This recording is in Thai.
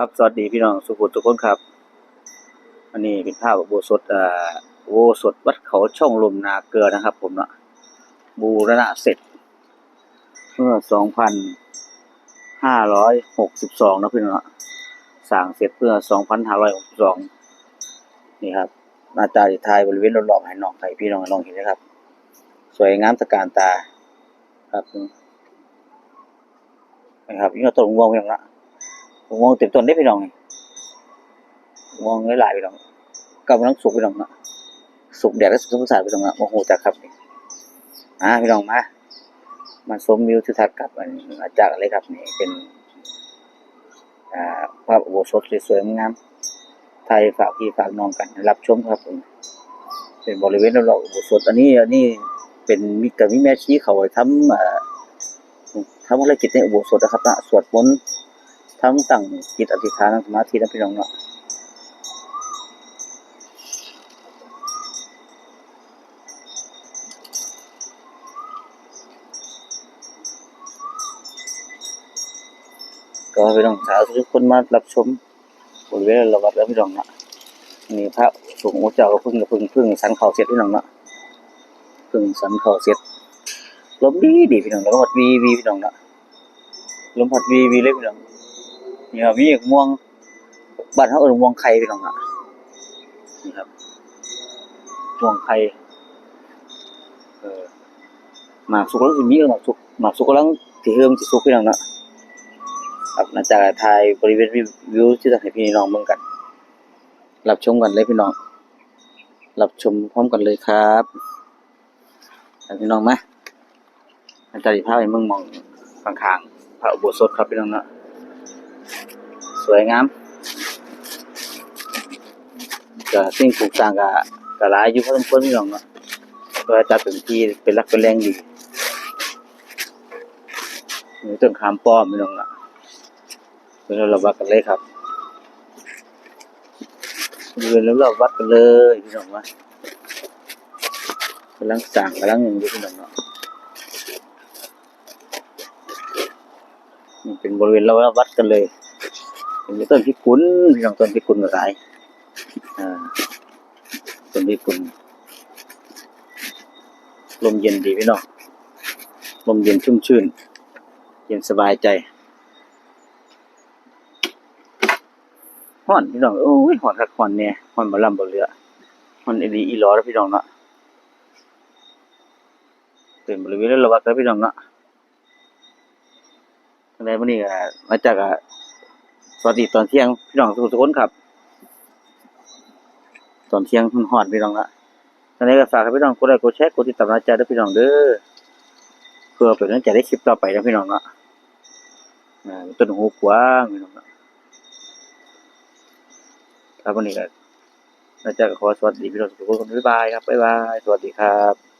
ครับสวัสดีพี่น้องสุขุมทุกคนครับ อันนี้เป็นภาพอุโบสถอ่าโบสถวัดเขาช่องลมนาเกลือนะครับ ผมเนาะบูรณะเสร็จ เมื่อสองพันห้าร้อยหกสิบสองนะพี่น้องสร้างเสร็จเพื่อสองพันห้าร้อยหกสิบสองนี่ครับหน้าตาที่ทายบริเวณรอบๆให้น้องให้พี่น้องให้น้องเห็นนะครับ สวยงามตะการตา ครับนะครับยิ่งเราต้นม่วงพี่น้องละ ผมมองเต็มต้นได้พี่น้องนี่มองหลายๆพี่น้องกำลังสุกพี่น้องเนาะสุกแดดและสุกสมศาสตร์พี่น้องเนาะโมโหจักครับนี่มาพี่น้องมามาชมวิวทิทัศน์กับอันอาจารย์อะไรครับนี่เป็นอ่าภาพอุโบสถสวยๆงามไทยฝากพี่ฝากน้องกัน รับชมครับผมเป็นบริเวณรอบอุโบสถอันนี้อันนี้เป็นมีกับมีแม่ชี้เขาทำทำอะไรกิจในอุโบสถนะครับนะสวดมนต์ ทำตั้งจิตอธิษฐานนั่งสมาธินะพี่น้องเนาะก็พี่น้องสาวทุกคนมารับชมบริเวณระวัดแล้วพี่น้องเนาะมีพระสูงฆ์เจ้าก็พึ่งก็พึ่งพึ่งสันเขาเสร็จพี่น้องเนาะพึ่งสันเขาเสร็จลมดีดีพี่น้องลมพัดวีวีพี่น้องเนาะลมพัดวีวีเลยพี่น้อง นี่ครับมีม่วงบ้านเขาเอิ้นม่วงไข่พี่น้องอะนี่ครับม่วงไข่เออหมากสุกแล้วสิมีหมากสุกหมากสุกกำลังสิเฮิมสิสุกพี่น้องเนาะครับหลังจากถ่ายบริเวณวิวที่จะให้พี่น้องเบิ่งกัน รับชมกันเลยพี่น้อง รับชมพร้อมกันเลยครับพี่น้องมอาจารย์พาไปเมืองมองข้างๆพระอุโบสถครับพี่น้องเนาะ สวยงามก็สิ่งปลูกสร้างก็ก็หลายอยู่พอสมควรพี่น้องเนาะก็จัดเป็นที่เป็นหลักเป็นแรงดีมีต้นขามป้อมพี่น้องเนาะเป็นเราวัดกันเลยครับเดินแล้วเราวัดกันเลยพี่น้องวะกำลังสร้างกำลังอย่างอยู่พี่น้องเนาะ นี่เป็นบริเวณเราวัดกันเลยเป็นต้นพิกุลพี่น้องต้นพิกุลก็หลายอ่าต้นพิกุลลมเย็นดีพี่น้องลมเย็นชุ่มชื่น เย็นสบายใจฮ้อนพี่น้องโอ้ยฮ้อนคักฮ้อนเนี่ยฮ้อนบ่ลำบ่เหลือฮ้อนอีหลีอีหลอแล้วพี่น้องเนาะเป็นบริเวณเระวัดแล้วพี่น้องเนาะ ใดมื้อนี้ก็มาจากอะสวัสดีตอนเที่ยงพี่น้องทุกคนครับ ตอนเที่ยงหอดพี่น้องละตอนนี้ก็ฝากให้พี่น้องกดไลค์กดแชร์กดติดตามนะจ๊ะด้วยพี่น้องเด้อเพื่อเป็นกำลังใจได้คลิปต่อไปนะพี่น้องละต้นหูกว้างพี่น้องละครับวันนี้ก็น่าจะขอสวัสดีพี่น้องทุกคนบ๊ายบายครับบ๊ายบายสวัสดีครับ